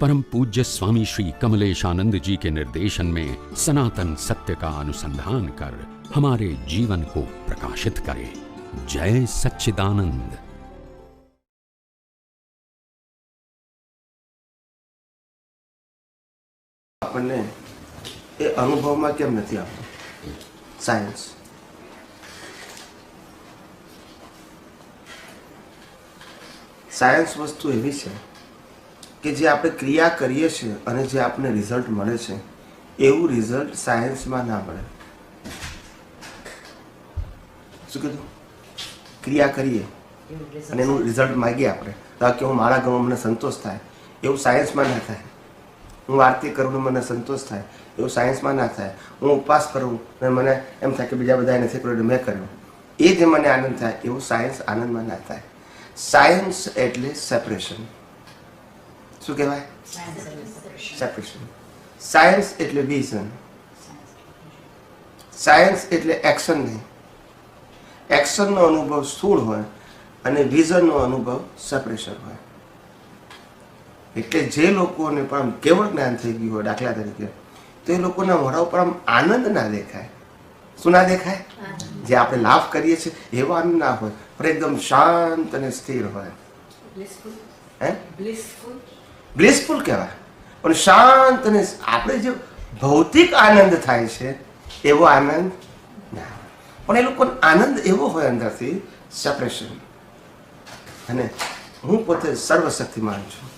परम पूज्य स्वामी श्री कमलेश आनंद जी के निर्देशन में सनातन सत्य का अनुसंधान कर हमारे जीवन को प्रकाशित करे जय सच्चिदानंद આપણને એ અનુભવમાં કેમ નથી આવતું સાયન્સ સાયન્સ વસ્તુ એવી છે કે જે આપણે ક્રિયા કરીએ છીએ અને જે આપણને રિઝલ્ટ મળે છે, એવું રિઝલ્ટ સાયન્સમાં ના મળે. શું કીધું? ક્રિયા કરીએ અને એનું રિઝલ્ટ માગીએ આપણે. કે હું મારા ગામમાં મને સંતોષ થાય, એવું સાયન્સમાં ના થાય. હું આરતી કરું મને સંતોષ થાય, એવું સાયન્સમાં ના થાય. હું ઉપવાસ કરું અને મને એમ થાય કે બીજા બધા નથી કર્યું મેં કર્યું. એ જે મને આનંદ થાય, એવું સાયન્સ આનંદમાં ના થાય. સાયન્સ એટલે સેપરેશન શું કહેવાય? સેપરેશન સાયન્સ એટલે વિઝન સાયન્સ એટલે એક્શન નહીં. એક્શનનો અનુભવ સ્થૂળ હોય અને વિઝનનો અનુભવ સેપરેશન હોય. એટલે જે લોકોને પણ આમ કેવળ જ્ઞાન થઈ ગયું હોય દાખલા તરીકે તો એ લોકોના મોઢા ઉપર આમ આનંદ ના દેખાય. શું ના દેખાય? જે આપણે લાભ કરીએ છીએ એવો આનંદ ના હોય. પણ એકદમ શાંત અને સ્થિર હોય. હે? બ્લિસફુલ કહેવાય. પણ શાંત અને આપણે જે ભૌતિક આનંદ થાય છે, એવો આનંદ ના પણ એ લોકોનો આનંદ એવો હોય અંદરથી સેપરેશન અને હું પોતે સર્વશક્તિમાન છું.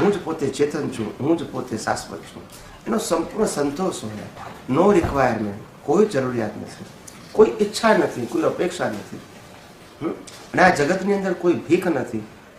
હું જ પોતે ચેતન છું. હું જ પોતે શાશ્વત છું. એનો સંપૂર્ણ સંતોષ હોય. નો રિક્વાયરમેન્ટ કોઈ જરૂરિયાત નથી. કોઈ ઈચ્છા નથી. કોઈ અપેક્ષા નથી? અને આ જગતની અંદર કોઈ ભીખ નથી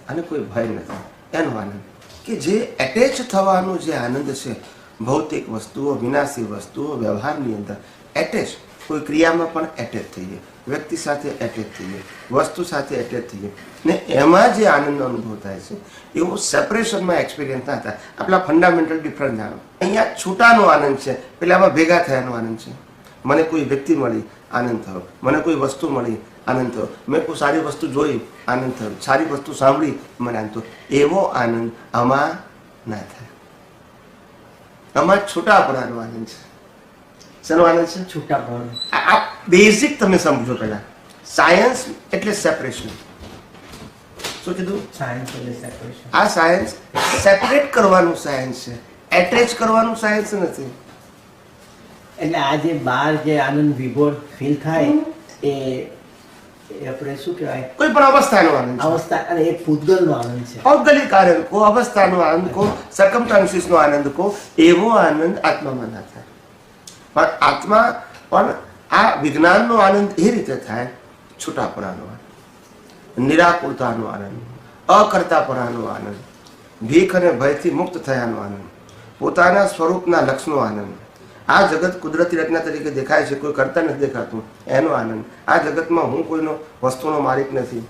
અને કોઈ ભય નથી. એનો આનંદ. કે જે એટેચ થવાનો જે આનંદ છે, ભૌતિક વસ્તુઓ, વિનાશી વસ્તુઓ, વ્યવહારની અંદર એટેચ કોઈ ક્રિયામાં પણ એટેચ થઈએ વ્યક્તિ સાથે એટેચ થઈએ વસ્તુ સાથે એટેચ થઈએ ને એમાં જે આનંદનો અનુભવ થાય છે, એવો સેપરેશનમાં એક્સપિરિયન્સ ના થાય. આપણા ફંડામેન્ટલ ડિફરન્સ જાણો. અહીંયા છૂટાનો આનંદ છે, પેલામાં ભેગા થયાનો આનંદ છે. મને કોઈ વ્યક્તિ મળી આનંદ થયો. મને કોઈ વસ્તુ મળી આનંદ થયો. મેં કોઈ સારી વસ્તુ જોઈ આનંદ થયો. સારી વસ્તુ સાંભળી મને આનંદ થયો. એવો આનંદ આમાં ના થાય. આમાં છૂટાપણાનો આનંદ છે. શેનો આનંદ છે? છૂટા આ આ બેઝિક તમે સમજો પહેલા. સાયન્સ એટલે સેપરેશન શું કીધું? સાયન્સ એટલે સેપરેશન આ સાયન્સ સેપરેટ કરવાનું સાયન્સ છે. એટેચ કરવાનું સાયન્સ નથી. એટલે આ જે બાર જે આનંદ વિભોર ફીલ થાય એ આપણે શું કહેવાય? કોઈ પણ અવસ્થાનો આનંદ અવસ્થા અને એ પૂતગલનો આનંદ છે. ભૌગોલિક આનંદ કો અવસ્થાનો આનંદ કો સકમ નો આનંદ કો એવો આનંદ આત્મામાં ના થાય. પણ આત્મા પણ આ વિજ્ઞાનનો આનંદ એ રીતે થાય છૂટાપણાનો આનંદ નિરાકુરતાનો આનંદ અકર્તાપણાનો આનંદ ભીખ અને ભયથી મુક્ત થયાનો આનંદ પોતાના સ્વરૂપના લક્ષનો આનંદ આ જગત કુદરતી રચના તરીકે દેખાય છે, કોઈ કરતા નથી દેખાતું. એનો આનંદ. આ જગતમાં હું કોઈનો વસ્તુનો માલિક નથી.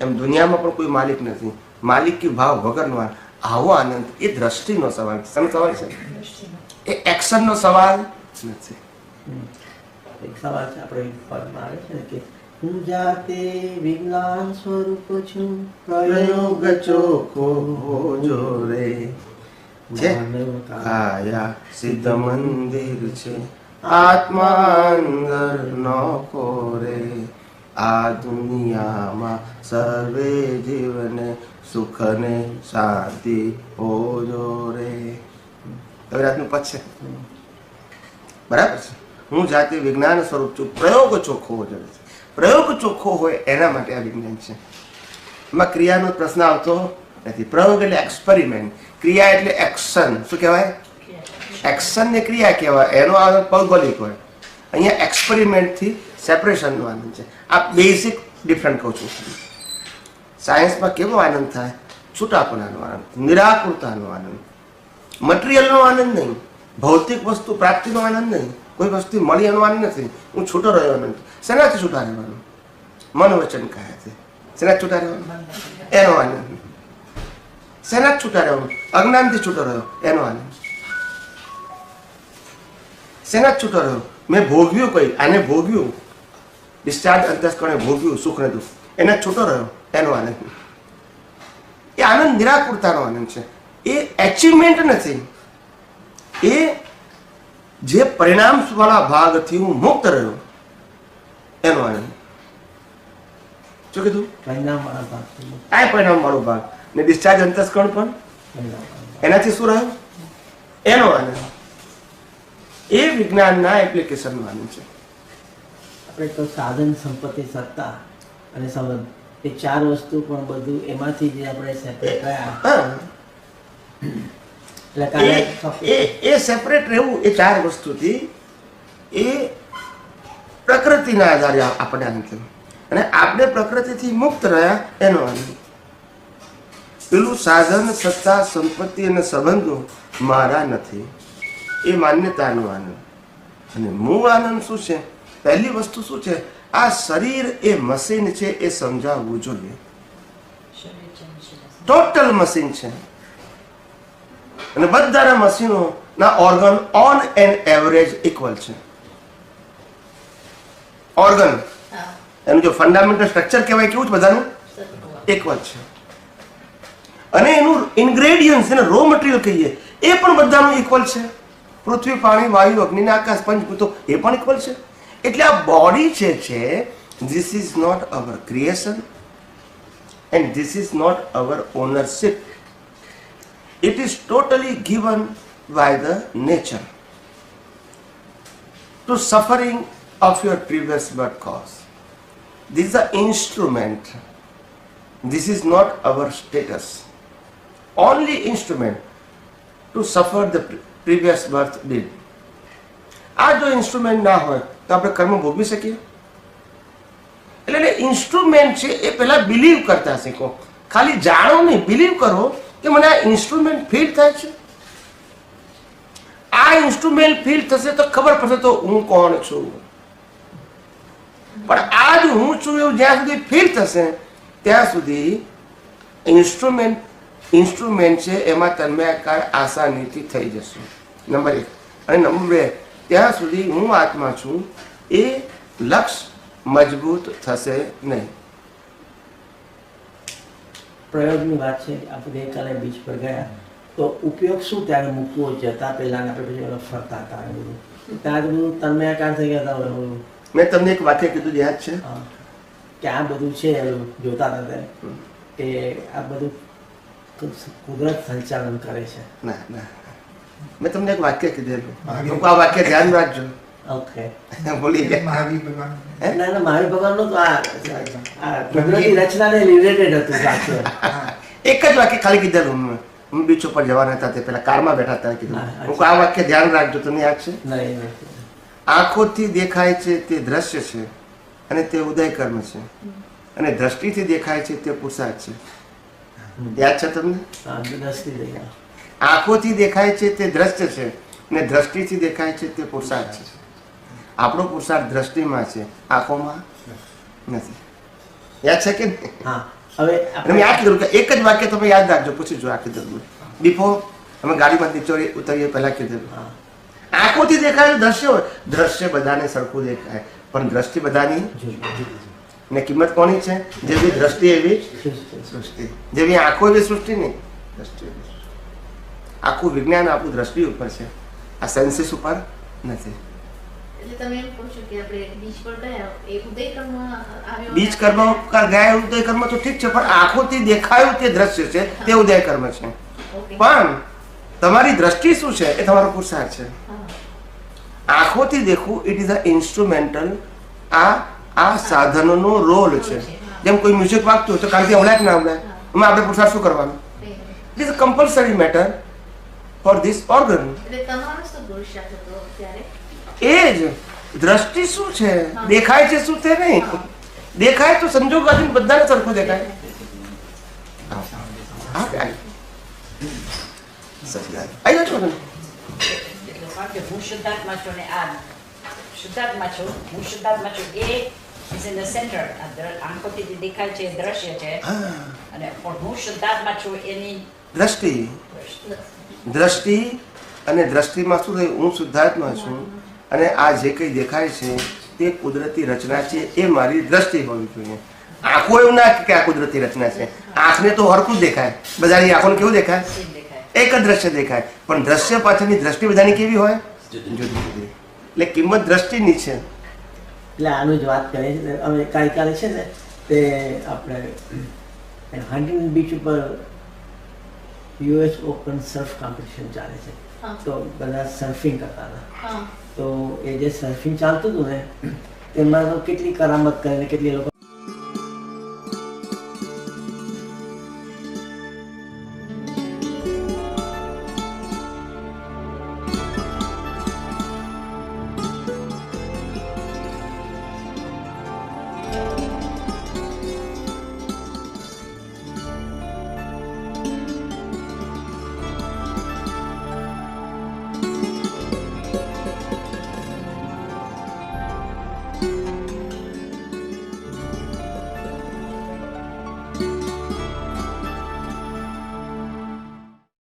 એમ દુનિયામાં પણ કોઈ માલિક નથી. માલિકી ભાવ વગરનો આવો આનંદ એ દ્રષ્ટિનો સવાલ છે. સવાલ છે? એ એક્શનનો સવાલ નથી. એક સવાલ છે, આપણે પદમાં આવે છે ને કે, હું જાતે વિજ્ઞાન સ્વરૂપ છું, પ્રયોગ ચોખો જો રે. છે? કાયા સિદ્ધ મંદિર છે. આત્મા અંદર નો કોરે. આ દુનિયામાં સર્વે જીવને સુખ ને શાંતિ હોજો રે. હવે રાતનું પદ છે? બરાબર છે. હું જાતે વિજ્ઞાન સ્વરૂપ છું. પ્રયોગ ચોખ્ખો હોવો જોઈએ પ્રયોગ ચોખ્ખો હોય એના માટે આ વિજ્ઞાન છે. એમાં ક્રિયાનો પ્રશ્ન આવતો નથી. પ્રયોગ એટલે એક્સપેરિમેન્ટ ક્રિયા એટલે એક્શન શું કહેવાય? એક્શન ને ક્રિયા કહેવાય. એનો આનંદ ભૌગોલિક હોય. અહીંયા એક્સપેરિમેન્ટથી સેપરેશનનો આનંદ છે. આ બેઝિક ડિફરન્ટ કહું છું. સાયન્સમાં કેવો આનંદ થાય? છૂટાપણાનો આનંદ નિરાકૃતાનો આનંદ. મટીરિયલનો આનંદ નહીં. ભૌતિક વસ્તુ પ્રાપ્તિનો આનંદ નહીં. કોઈ વસ્તુ મળી એનો આનંદ નથી. હું છૂટો રહ્યો આનંદ શેનાથી છૂટા રહેવાનું? મન વચન કહે છે. શેના છૂટા રહેવાનું? એનો આનંદ. શેના છૂટા રહેવાનું અજ્ઞાનથી છૂટો રહ્યો એનો આનંદ શેના છૂટો રહ્યો મેં ભોગવ્યું કઈ આને ભોગવ્યું ડિસ્ચાર્જ અંતસ્કરણે ભોગવ્યું સુખ ને દુઃખ એને છૂટો રહ્યો એનો આનંદ એ આનંદ નિરાકુરતાનો આનંદ છે એ એચિવમેન્ટ નથી એ જે પરિણામ વાળા ભાગથી હું મુક્ત રહ્યો એનો આનંદ શું કીધું પરિણામ વાળા ભાગ આ પરિણામ વાળો ભાગ ને ડિસ્ચાર્જ અંતસ્કરણ પણ? એનાથી શું રહ્યું એનો આનંદ. એ વિજ્ઞાનના એપ્લિકેશનનો આનંદ છે. આપણે તો સાધન સંપત્તિ સત્તા અને સંબંધ એ ચાર વસ્તુ પણ બધું એમાંથી જે આપણે સેપરેટ રહ્યા એ એ સેપરેટ રહેવું એ ચાર વસ્તુથી એ પ્રકૃતિના આધારે આપણે આનંદ થયો અને આપણે પ્રકૃતિથી મુક્ત રહ્યા એનો આનંદ. પેલું સાધન સત્તા સંપત્તિ અને સંબંધો મારા નથી. એ માન્યતાનો આનંદ. અને મૂળ આનંદ શું છે? પહેલી વસ્તુ શું છે? આ શરીર એ મશીન છે એ સમજાવવું જોઈએ. ટોટલ મશીન છે. અને બધાના મશીનો ના organ on an average equal છે ઓર્ગન એનું જો ફંડામેન્ટલ સ્ટ્રક્ચર કહેવાય કેવું છે બધાનું? ઇક્વલ છે. અને એનું ઇન્ગ્રેડિયન્ટ્સ એને રો મટીરિયલ કહીએ, એ પણ બધાનું ઇક્વલ છે પૃથ્વી, પાણી, વાયુ, અગ્નિ, આકાશ, પંચભૂતો, એ પણ ઇક્વલ છે એટલે આ બોડી જે છે this is not our creation and this is not our ownership it is totally given by the nature to suffering of your previous birth cause. This is instrument. This is not our status. Only instrument to suffer the pre- previous birth did. આ જો instrument ના હોય, તો આપણે કર્મ ભોગવી શકીએ? એટલે ઇન્સ્ટ્રુમેન્ટ છે એ પહેલા બિલીવ કરતા શીખો. ખાલી જાણો નહીં બિલીવ કરો કે મને આ ઇન્સ્ટ્રુમેન્ટ ફીલ થાય છે. આ ઇન્સ્ટ્રુમેન્ટ ફીલ થશે તો ખબર પડશે તો હું કોણ છું? પણ આ જ હું છું એવું જ્યાં સુધી ફીલ થશે, ત્યાં સુધી ઇન્સ્ટ્રુમેન્ટ ઇન્સ્ટ્રુમેન્ટ છે એમાં તન્મયાકાર આસાનીથી થઈ જશે. નંબર એક. અને નંબર બે. ત્યાં સુધી હું આત્મા છું. એ લક્ષ મજબૂત થશે નહીં. પ્રયોગની વાત છે આપણે ગઈકાલે બીચ પર ગયા. તો ઉપયોગ શું ત્યારે મૂકવો? જતા પહેલા આપણે પછી ફરતા હતા બધું. ત્યાં જ બધું તન્મયાકાર થઈ ગયા હતા મેં તમને એક વાક્ય કીધું યાદ છે? કે આ બધું છે જોતા હતા ત્યારે કે આ બધું કુદરત સંચાલન કરે છે. ના ના. મેં તમને એક વાક્ય કીધેલું. લોકો આ વાક્ય ધ્યાન રાખજો. ઓકે. ભૂલી ગયા મહાવીર ભગવાન. હે? ના ના મહાવીર ભગવાનનું તો આ આ કુદરતી રચનાને રિલેટેડ હતું વાક્ય. એક જ વાક્ય ખાલી કીધેલું મેં હું બીચ ઉપર જવાના હતા તે પેલા કારમાં બેઠા હતા કીધું. હા, હું આ વાક્ય ધ્યાન રાખજો તમને યાદ છે? આંખોથી દેખાય છે તે દ્રશ્ય છે અને તે ઉદય કર્મ છે. અને દ્રષ્ટિથી દેખાય છે તે પુરસાદ છે. યાદ છે તમને? આંખોથી દેખાય છે તે દ્રશ્ય છે ને દ્રષ્ટિથી દેખાય છે તે પુરુષાર્થ છે. આપણો પુરુષાર્થ દ્રષ્ટિમાં છે આંખોમાં નથી. યાદ છે કે હા હવે યાદ કીધું કે એક જ વાક્ય તમે યાદ રાખજો પૂછી જો આ કીધું બિફોર અમે ગાડીમાં નીચે ઉતરીએ પહેલા કીધું. આંખોથી દેખાય દ્રશ્ય હોય. દ્રશ્ય બધાને સરખું દેખાય પણ દ્રષ્ટિ બધાની ને કિંમત કોની છે? જેવી દ્રષ્ટિ એવી સૃષ્ટિ. જેવી આંખો એવી સૃષ્ટિ નહીં. દ્રષ્ટિ આખું વિજ્ઞાન આપણું દ્રષ્ટિ ઉપર છે. આ સેન્સીસ ઉપર નથી. બીજ કર્મ ગયા ઉદય કર્મ તો ઠીક છે પણ આંખોથી દેખાયું તે દ્રશ્ય છે તે ઉદય કર્મ છે. પણ તમારી દ્રષ્ટિ શું છે એ તમારો પુરુષાર્થ છે. આંખોથી દેખવું ઇટ ઇઝ અ ઇન્સ્ટ્રુમેન્ટલ આ આ સાધનોનો રોલ છે. જેમ કોઈ મ્યુઝિક વાગતું હોય તો કાલથી હમણાં જ ના હમણાં. એમાં આપણે પુરસાદ શું કરવાનું? It is a compulsory matter for this organ એ જ. દ્રષ્ટિ શું છે? દેખાય છે શું તે નહીં? દેખાય તો સંજોગ આધીન બધાને સરખું દેખાય. હા, આવી. જાઓ છો ને? કે હું શુદ્ધાત્મા છું ને આ શુદ્ધાત્મા છું હું શુદ્ધાત્મા છું એ ઇઝ ઇન ધ સેન્ટર આંખોથી જે દેખાય છે એ દ્રશ્ય છે હા અને પણ હું શુદ્ધાત્મા છું એની દ્રષ્ટિ દ્રષ્ટિ અને દ્રષ્ટિમાં શું થયું? હું શુદ્ધાત્મા છું. અને આ જે કંઈ દેખાય છે તે કુદરતી રચના છે. એ મારી દ્રષ્ટિ હોવી જોઈએ. આંખો એવું ના કે આ કુદરતી રચના છે. આંખને તો હરખું જ દેખાય. બધાની આંખોને કેવું દેખાય? દેખાય. એક જ દ્રશ્ય દેખાય. પણ દ્રશ્ય પાછળની દ્રષ્ટિ બધાની કેવી હોય? જુદી જુદી. એટલે કિંમત દ્રષ્ટિની છે. એટલે આનું જ વાત કરીએ છીએ. અમે કાલે છે ને તે આપણે હન્ટિંગ બીચ ઉપર યુએસ ઓપન સર્ફ કોમ્પિટિશન ચાલે છે. તો બધા સર્ફિંગ કરતા હતા. તો એ જે સર્ફિંગ ચાલતું હતું ને તેમાં તો કેટલી કરામત કરીને કેટલી લોકો